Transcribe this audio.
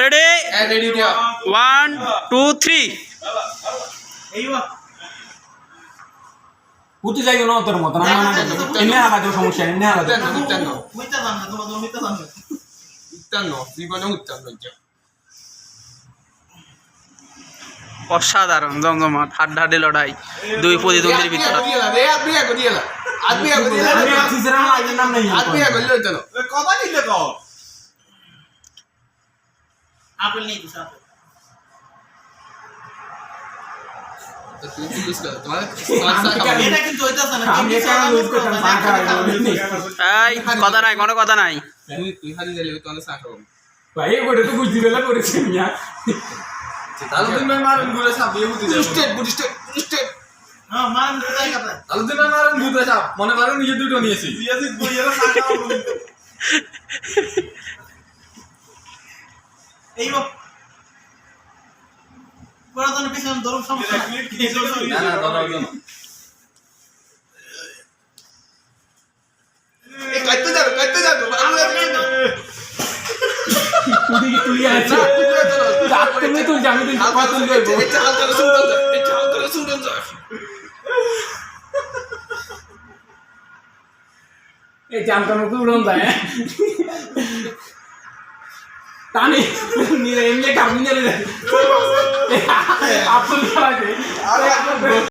Ready one two three উঠে যাইব না তোর ইচ্ছা অসাধারণ জমজমাট হাড্ডাহাড্ডি লড়াই দুই প্রতিদ্বন্দ্বীর ভিতরে নাম নাই কথা দিলে তো আপেল নেই। আপেল কথা কোনো কথা নাই। তুই তুই খালি দিলে চা খাব। ভাই এবারে তো বুঝতে পেলে করেছি তাহলে তুমি মারুন ঘুরে সাপ দিয়ে বুঝতে স্টেট বুঝতে হ্যাঁ মান তুমি মারুন ঘুরে সাপ মনে করো নিজে দুটো নিয়েছি এই বো পুরাতন পিছনে ধরুন সমস্যা। না না ওই জন্য এ কাটতে যাবে কাটতে যাবে আমরা তুই তুই আছে তুমি তুই জানি তুই কত তুই করব এটা এই জাম কাম তো উড়ন যায় তানি নিয়ে এমনি কাম নিয়ে আপনি লাগে